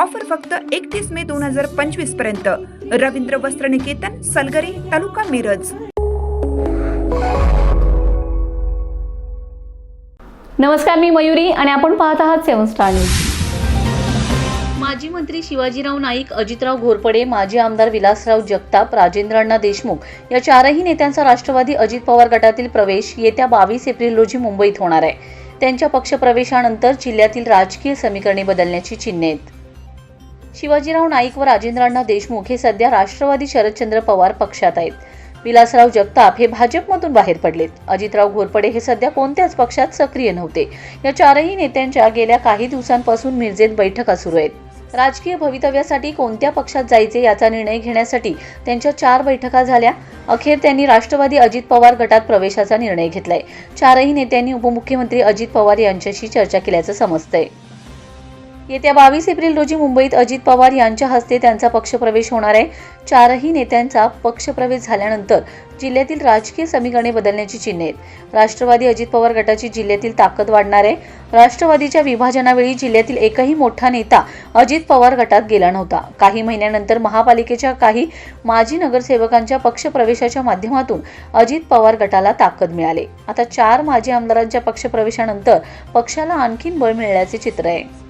Offer फक्त एकतीस मे दोन हजार पंचवीसपर्यंत. रवींद्र वस्त्र निकेतन सलगरे तालुका मिरज. नमस्कार मी मयुरी आणि आपण पाहत आहात सेवन स्टार न्यूज. माजी मंत्री शिवाजीराव नाईक अजितराव घोरपडे माजी आमदार विलासराव जगताप राजेंद्र अण्णा देशमुख या चारही नेत्यांचा राष्ट्रवादी अजित पवार गटातील प्रवेश येत्या बावीस एप्रिल रोजी मुंबईत होणार आहे. त्यांच्या पक्षप्रवेशानंतर जिल्ह्यातील राजकीय समीकरणे बदलण्याची चिन्हे आहेत. शिवाजीराव नाईक व राजेंद्रांना देशमुख हे सध्या राष्ट्रवादी शरदचंद्र पवार पक्षात आहेत. विलासराव जगताप हे भाजपमधून बाहेर पडलेत. अजितराव घोरपडे हे सध्या कोणत्याच पक्षात सक्रिय नव्हते. या चारही नेत्यांच्या गेल्या काही दिवसांपासून मिरजेत बैठका सुरू आहेत. राजकीय भवितव्यासाठी कोणत्या पक्षात जायचे याचा निर्णय घेण्यासाठी त्यांच्या चार बैठका झाल्या. अखेर त्यांनी राष्ट्रवादी अजित पवार गटात प्रवेशाचा निर्णय घेतलाय. चारही नेत्यांनी उपमुख्यमंत्री अजित पवार यांच्याशी चर्चा केल्याचं समजतंय. येत्या बावीस एप्रिल रोजी मुंबईत अजित पवार यांच्या हस्ते त्यांचा पक्षप्रवेश होणार आहे. चारही नेत्यांचा पक्षप्रवेश झाल्यानंतर जिल्ह्यातील राजकीय समीकरणे बदलण्याची चिन्हे आहेत. राष्ट्रवादी अजित पवार गटाची जिल्ह्यातील ताकद वाढणार आहे. राष्ट्रवादीच्या विभाजनावेळी जिल्ह्यातील एकही मोठा नेता अजित पवार गटात गेला नव्हता. काही महिन्यानंतर महापालिकेच्या काही माजी नगरसेवकांच्या पक्षप्रवेशाच्या माध्यमातून अजित पवार गटाला ताकद मिळाली. आता चार माजी आमदारांच्या पक्षप्रवेशानंतर पक्षाला आणखीन बळ मिळण्याचे चित्र आहे.